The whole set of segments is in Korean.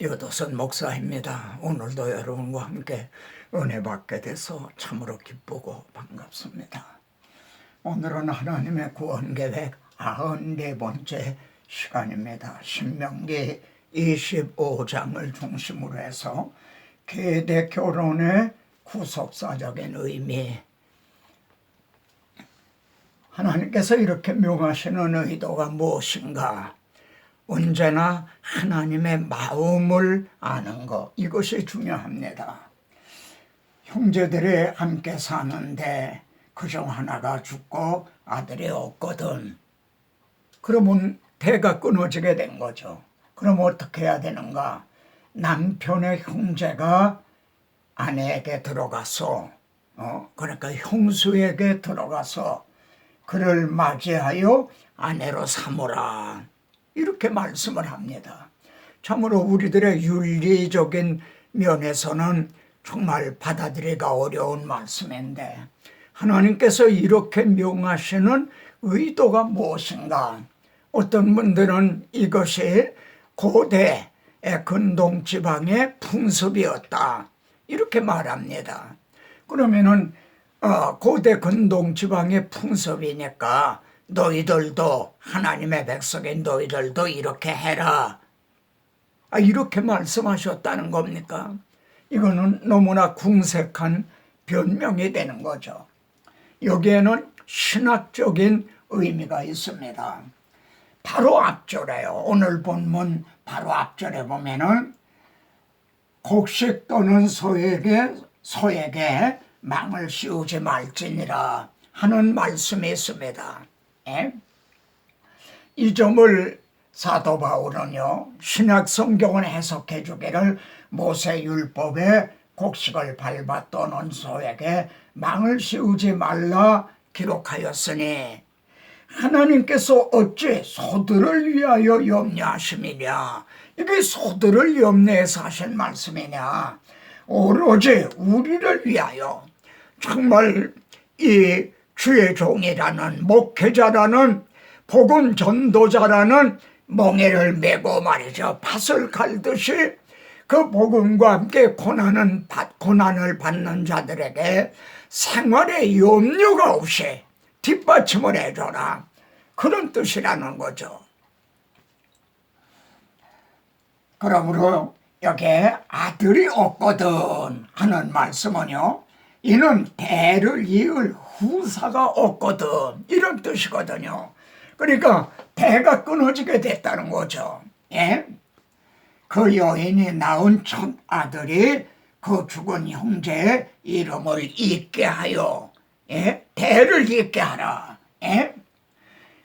여도선 목사입니다. 오늘도 여러분과 함께 은혜 받게 돼서 참으로 기쁘고 반갑습니다. 오늘은 하나님의 구원 계획 94번째 시간입니다. 신명기 25장을 중심으로 해서 계대 결혼의 구속사적인 의미 하나님께서 이렇게 명하시는 의도가 무엇인가? 언제나 하나님의 마음을 아는 것 이것이 중요합니다. 형제들이 함께 사는데 그중 하나가 죽고 아들이 없거든. 그러면 대가 끊어지게 된 거죠. 그럼 어떻게 해야 되는가? 남편의 형제가 아내에게 들어가서 어 그러니까 형수에게 들어가서 그를 맞이하여 아내로 삼으라 이렇게 말씀을 합니다. 참으로 우리들의 윤리적인 면에서는 정말 받아들이기가 어려운 말씀인데 하나님께서 이렇게 명하시는 의도가 무엇인가? 어떤 분들은 이것이 고대 근동 지방의 풍습이었다 이렇게 말합니다. 그러면은 어, 고대 근동 지방의 풍습이니까 너희들도 하나님의 백성인 너희들도 이렇게 해라. 아, 이렇게 말씀하셨다는 겁니까? 이거는 너무나 궁색한 변명이 되는 거죠. 여기에는 신학적인 의미가 있습니다. 바로 앞절에요. 오늘 본문 바로 앞절에 보면은 곡식 또는 소에게 소에게 망을 씌우지 말지니라 하는 말씀이 있습니다. 예? 이 점을 사도 바울은요 신약 성경을 해석해 주기를 모세 율법에 곡식을 밟아 떠는 소에게 망을 씌우지 말라 기록하였으니 하나님께서 어찌 소들을 위하여 염려하심이냐? 이게 소들을 염려해서 하신 말씀이냐? 오로지 우리를 위하여. 정말 이 주의 종이라는 목회자라는 복음 전도자라는 멍에를 메고 말이죠. 팥을 갈듯이 그 복음과 함께 고난은 고난을 받는 자들에게 생활에 염려가 없이 뒷받침을 해줘라. 그런 뜻이라는 거죠. 그러므로 여기에 아들이 없거든 하는 말씀은요. 이는 대를 이을 후사가 없거든 이런 뜻이거든요. 그러니까 대가 끊어지게 됐다는 거죠. 예? 그 여인이 낳은 첫 아들이 그 죽은 형제의 이름을 잊게 하여 예? 대를 잊게 하라. 예?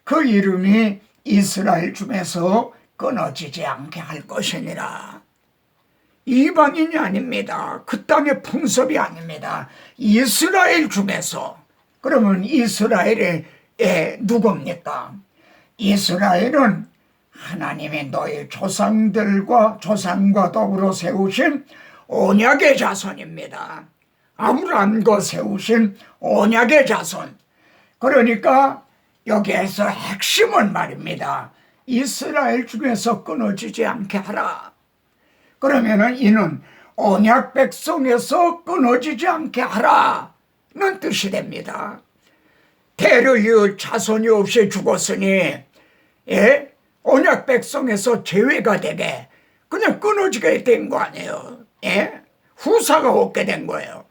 그 이름이 이스라엘 중에서 끊어지지 않게 할 것이니라. 이방인이 아닙니다. 그 땅의 풍습이 아닙니다. 이스라엘 중에서 그러면 이스라엘의 누굽니까? 이스라엘은 하나님의 너희 조상들과 조상과 더불어 세우신 언약의 자손입니다. 아브라함과 세우신 언약의 자손. 그러니까 여기에서 핵심은 말입니다. 이스라엘 중에서 끊어지지 않게 하라. 그러면은 이는 언약 백성에서 끊어지지 않게 하라 는 뜻이 됩니다. 대를 이을 자손이 없이 죽었으니 예? 언약 백성에서 제외가 되게 그냥 끊어지게 된 거 아니에요. 예? 후사가 없게 된 거예요.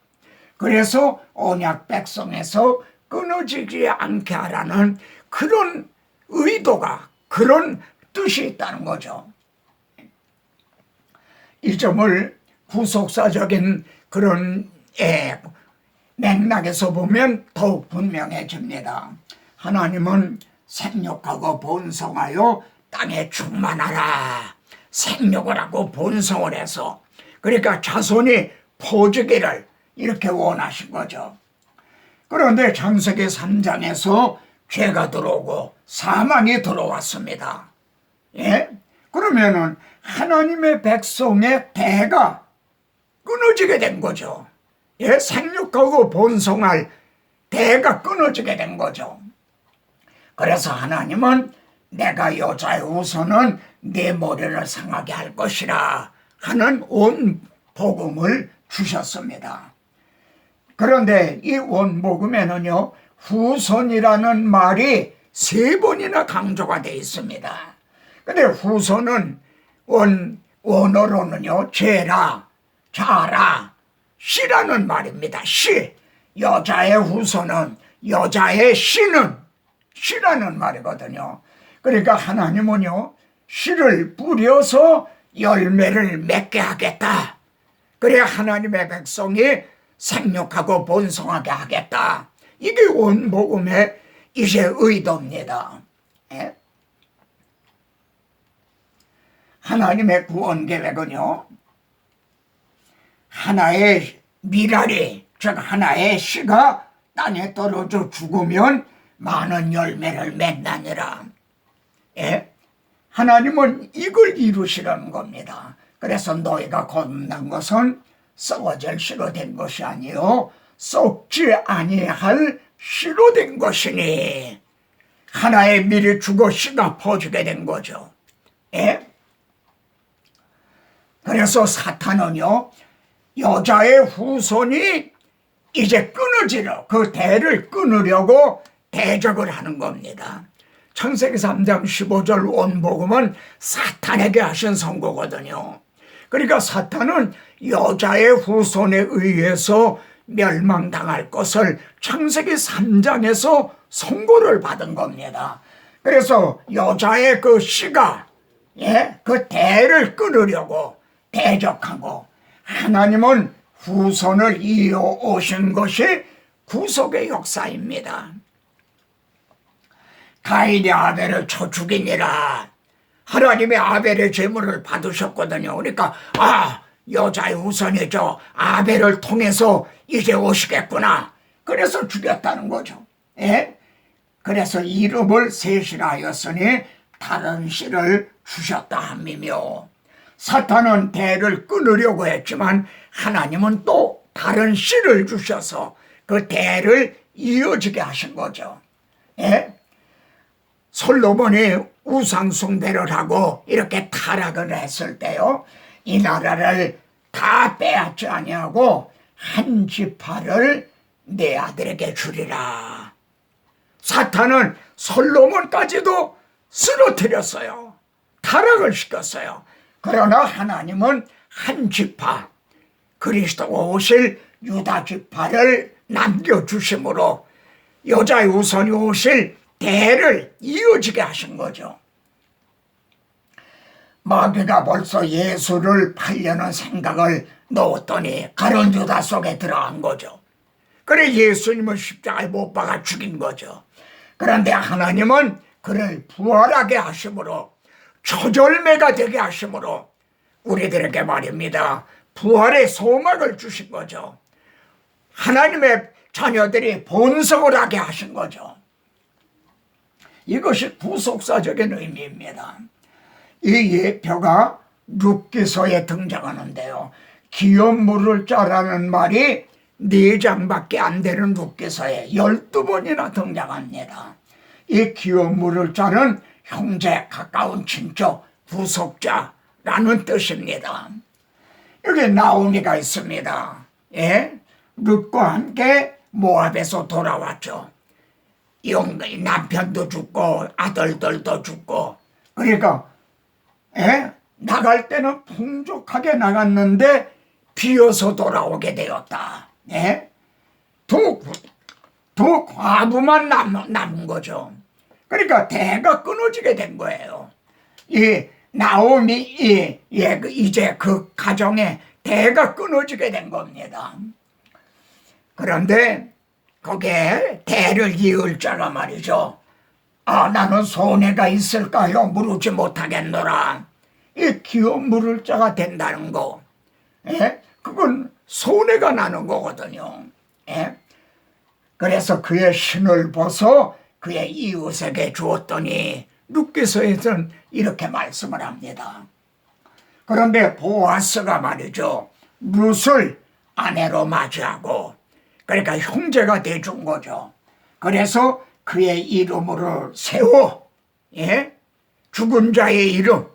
그래서 언약 백성에서 끊어지지 않게 하라는 그런 의도가 그런 뜻이 있다는 거죠. 이 점을 구속사적인 그런 예, 맥락에서 보면 더욱 분명해집니다. 하나님은 생육하고 본성하여 땅에 충만하라. 생육을 하고 본성을 해서 그러니까 자손이 포주기를 이렇게 원하신 거죠. 그런데 창세기 3장에서 죄가 들어오고 사망이 들어왔습니다. 예? 그러면은 하나님의 백성의 대가 끊어지게 된 거죠. 예, 생육하고 본성할 대가 끊어지게 된 거죠. 그래서 하나님은 내가 여자의 우선은 내 머리를 상하게 할 것이라 하는 온 복음을 주셨습니다. 그런데 이 원복음에는요, 후손이라는 말이 세 번이나 강조가 되어 있습니다. 근데 후손은 원, 원어로는요, 제라, 자라, 시라는 말입니다. 시. 여자의 후손은, 여자의 씨는 시라는 말이거든요. 그러니까 하나님은요, 씨를 뿌려서 열매를 맺게 하겠다. 그래야 하나님의 백성이 생육하고 번성하게 하겠다. 이게 원복음의 이제 의도입니다. 예? 하나님의 구원 계획은요, 하나의 미랄이, 즉 하나의 씨가 땅에 떨어져 죽으면 많은 열매를 맺나니라. 예? 하나님은 이걸 이루시려는 겁니다. 그래서 너희가 거듭난 것은 썩어질 씨로 된 것이 아니요 썩지 아니할 씨로 된 것이니 하나의 미리 죽어 씨가 퍼지게 된 거죠. 예? 그래서 사탄은요 여자의 후손이 이제 끊어지려 그 대를 끊으려고 대적을 하는 겁니다. 창세기 3장 15절 원복음은 사탄에게 하신 선고거든요. 그러니까 사탄은 여자의 후손에 의해서 멸망당할 것을 창세기 3장에서 선고를 받은 겁니다. 그래서 여자의 그 씨가 예, 그 대를 끊으려고 대적하고 하나님은 후손을 이어 오신 것이 구속의 역사입니다. 가인이 아벨을 쳐 죽이니라. 하나님의 아벨의 제물을 받으셨거든요. 그러니까 아 여자의 저 아벨을 통해서 이제 오시겠구나. 그래서 죽였다는 거죠. 예? 그래서 이름을 셋이하였으니 다른 씨를 주셨다 함이며 사탄은 대를 끊으려고 했지만 하나님은 또 다른 씨를 주셔서 그 대를 이어지게 하신 거죠. 예? 솔로몬이 우상숭배를 하고 이렇게 타락을 했을 때요. 이 나라를 다 빼앗지 아니하고 한 지파를 내 아들에게 주리라. 사탄은 솔로몬까지도 쓰러뜨렸어요. 타락을 시켰어요. 그러나 하나님은 한 지파, 그리스도가 오실 유다 지파를 남겨주심으로 여자의 우선이 오실 대를 이어지게 하신 거죠. 마귀가 벌써 예수를 팔려는 생각을 넣었더니 가론 유다 속에 들어간 거죠. 그래 예수님을 십자가에 못 박아 죽인 거죠. 그런데 하나님은 그를 부활하게 하심으로 초절매가 되게 하심으로 우리들에게 말입니다. 부활의 소망을 주신 거죠. 하나님의 자녀들이 본성을 하게 하신 거죠. 이것이 부속사적인 의미입니다. 이 예표가 룻기서에 등장하는데요. 기업 물을 자라는 말이 네 장밖에 안 되는 룻기서에 열두 번이나 등장합니다. 이 기업 물을 자는 형제 가까운 친척 부속자라는 뜻입니다. 여기 나오미가 있습니다. 예? 룻과 함께 모압에서 돌아왔죠. 영감이 남편도 죽고 아들들도 죽고 그러니까 에? 나갈 때는 풍족하게 나갔는데 비어서 돌아오게 되었다. 예? 두, 두 과부만 남, 남은 거죠. 그러니까 대가 끊어지게 된 거예요. 이 나오미 이, 예, 그 이제 그 가정에 대가 끊어지게 된 겁니다. 그런데 거기에 대를 이을 자가 말이죠. 아, 나는 손해가 있을까요? 물지 못하겠노라. 이 기업 물을 자가 된다는 거. 예? 그건 손해가 나는 거거든요. 예? 그래서 그의 신을 벗어 그의 이웃에게 주었더니 룻기서에서는 이렇게 말씀을 합니다. 그런데 보아스가 말이죠. 룻을 아내로 맞이하고 그러니까 형제가 돼준 거죠. 그래서 그의 이름으로 세워 예? 죽은 자의 이름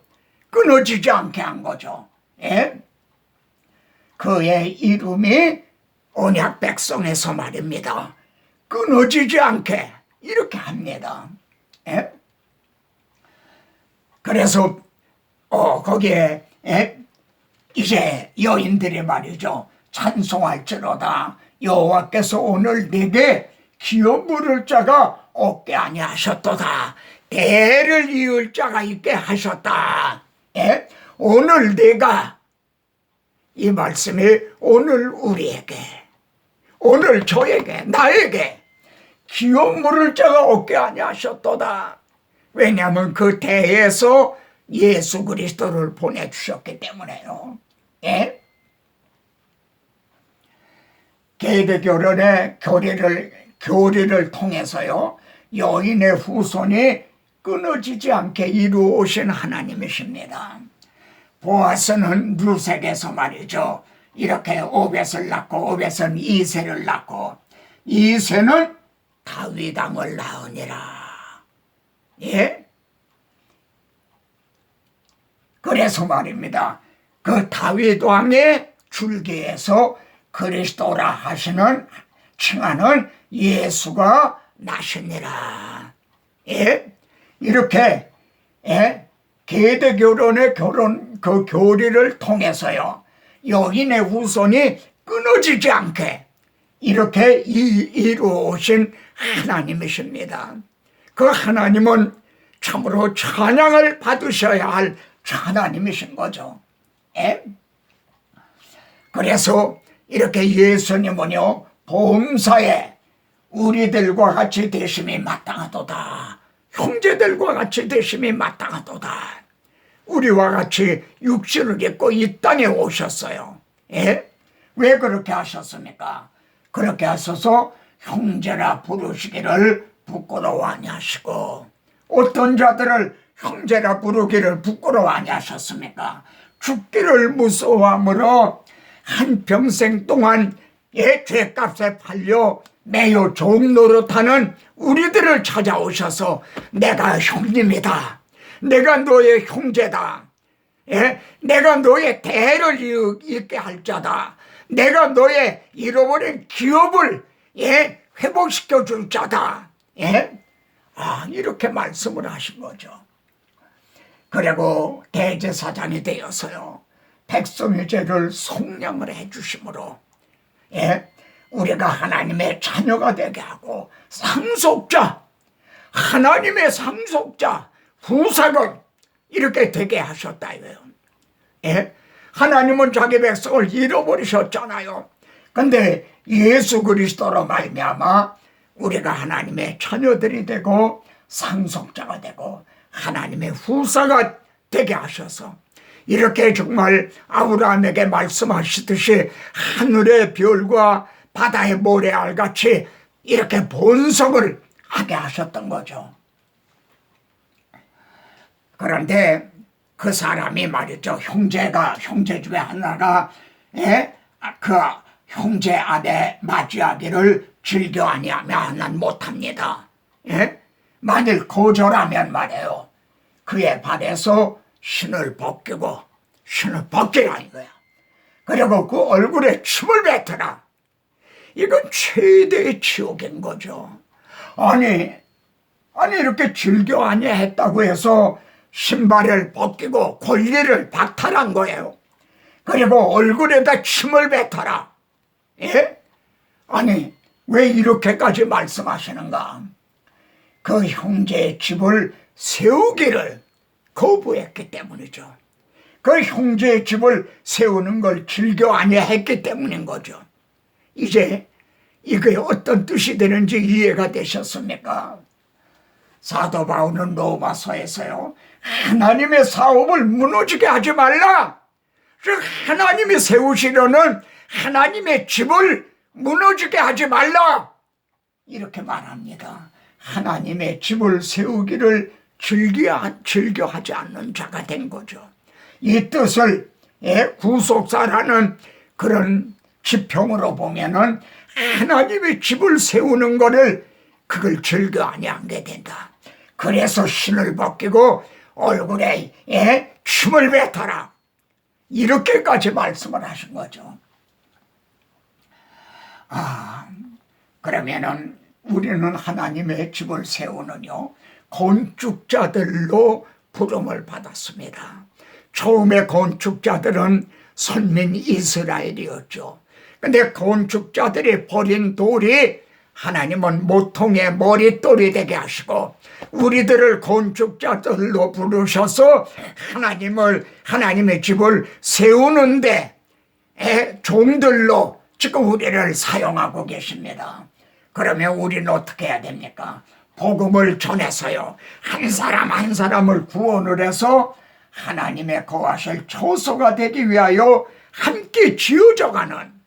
끊어지지 않게 한 거죠. 예? 그의 이름이 언약 백성에서 말입니다. 끊어지지 않게 이렇게 합니다. 예? 그래서 어 거기에 예? 이제 여인들이 말이죠 찬송할지로다 여호와께서 오늘 내게 기업 물을 자가 없게 아니하셨도다 대를 이을 자가 있게 하셨다 예? 오늘 내가 이 말씀이 오늘 우리에게 오늘 저에게 나에게 기업 물을 자가 없게 아니하셨도다 왜냐하면 그 대에서 예수 그리스도를 보내주셨기 때문에요. 예? 개대 결혼의 교리를 교리를 통해서요 여인의 후손이 끊어지지 않게 이루어오신 하나님이십니다. 보아스는 루색에서 말이죠. 이렇게 오벳을 낳고 오벳은 이세를 낳고 이세는 다윗 왕을 낳으니라. 예? 그래서 말입니다. 그 다윗 왕의 줄기에서 그리스도라 하시는 칭하는 예수가 나시니라. 예? 이렇게 예? 계대 결혼의 결혼 그 교리를 통해서요. 여인의 후손이 끊어지지 않게 이렇게 이루어오신 하나님이십니다. 그 하나님은 참으로 찬양을 받으셔야 할 하나님이신 거죠. 예? 그래서 이렇게 예수님은요, 보험사에 우리들과 같이 되심이 마땅하도다. 형제들과 같이 되심이 마땅하도다. 우리와 같이 육신을 입고 이 땅에 오셨어요. 예? 왜 그렇게 하셨습니까? 그렇게 하셔서 형제라 부르시기를 부끄러워하니 하시고 어떤 자들을 형제라 부르기를 부끄러워하니 하셨습니까? 죽기를 무서워함으로 한 평생 동안 예 죄값에 팔려 매우 좋은 노릇하는 우리들을 찾아오셔서 내가 형님이다. 내가 너의 형제다. 예? 내가 너의 대를 잇게 할 자다. 내가 너의 잃어버린 기업을 예? 회복시켜 줄 자다. 예? 아, 이렇게 말씀을 하신 거죠. 그리고 대제사장이 되어서요. 백성의 죄를 속량을 해 주심으로 예? 우리가 하나님의 자녀가 되게 하고 상속자 하나님의 상속자 후사를 이렇게 되게 하셨다 이거예요. 예? 하나님은 자기 백성을 잃어버리셨잖아요. 근데 예수 그리스도로 말미암아 우리가 하나님의 자녀들이 되고 상속자가 되고 하나님의 후사가 되게 하셔서 이렇게 정말 아브라함에게 말씀하시듯이 하늘의 별과 바다의 모래알 같이 이렇게 본성을 하게 하셨던 거죠. 그런데 그 사람이 말이죠. 형제가 형제 중에 하나가 예? 그 형제 아내 맞이하기를 즐겨 아니하면 난 못합니다. 예? 만일 거절하면 말이에요. 그의 발에서 신을 벗기고 신을 벗기라 이거야. 그리고 그 얼굴에 침을 뱉어라. 이건 최대의 지옥인 거죠. 아니, 아니 이렇게 즐겨 아니 했다고 해서 신발을 벗기고 권리를 박탈한 거예요. 그리고 얼굴에다 침을 뱉어라. 예? 아니, 왜 이렇게까지 말씀하시는가? 그 형제의 집을 세우기를 거부했기 때문이죠. 그 형제의 집을 세우는 걸 즐겨 아니했기 때문인 거죠. 이제 이게 어떤 뜻이 되는지 이해가 되셨습니까? 사도 바울은 로마서에서요. 하나님의 사업을 무너지게 하지 말라. 하나님이 세우시려는 하나님의 집을 무너지게 하지 말라. 이렇게 말합니다. 하나님의 집을 세우기를 즐겨, 즐겨 하지 않는 자가 된 거죠. 이 뜻을 예, 구속사라는 그런 지평으로 보면은 하나님의 집을 세우는 것을 그걸 즐겨 아니하게 된다. 그래서 신을 벗기고 얼굴에 예, 춤을 뱉어라. 이렇게까지 말씀을 하신 거죠. 아, 그러면은 우리는 하나님의 집을 세우는요, 건축자들로 부름을 받았습니다. 처음에 건축자들은 선민 이스라엘이었죠. 근데 건축자들이 버린 돌이 하나님은 모통의 머릿돌이 되게 하시고 우리들을 건축자들로 부르셔서 하나님을 하나님의 집을 세우는데 에, 종들로 지금 우리를 사용하고 계십니다. 그러면 우리는 어떻게 해야 됩니까? 복음을 전해서요. 한 사람 한 사람을 구원을 해서 하나님의 거하실 초소가 되기 위하여 함께 지어져가는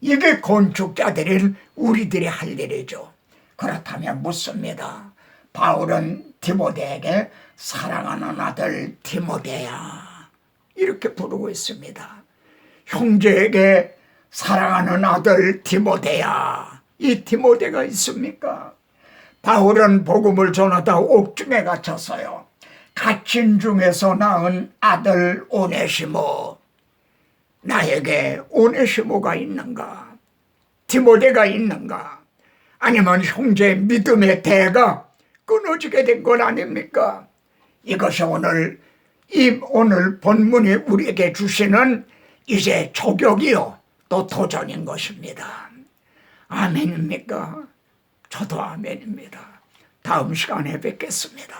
이게 건축자들인 우리들이 할 일이죠. 그렇다면 묻습니다. 바울은 디모데에게 사랑하는 아들 디모데야 이렇게 부르고 있습니다. 형제에게 사랑하는 아들 디모데야 이 디모데가 있습니까? 바울은 복음을 전하다 옥중에 갇혔어요. 갇힌 중에서 낳은 아들 오네시모 나에게 오네시모가 있는가? 디모데가 있는가? 아니면 형제 믿음의 대가 끊어지게 된 건 아닙니까? 이것이 오늘 이 오늘 본문이 우리에게 주시는 이제 조격이요 또 도전인 것입니다. 아멘입니까? 저도 아멘입니다. 다음 시간에 뵙겠습니다.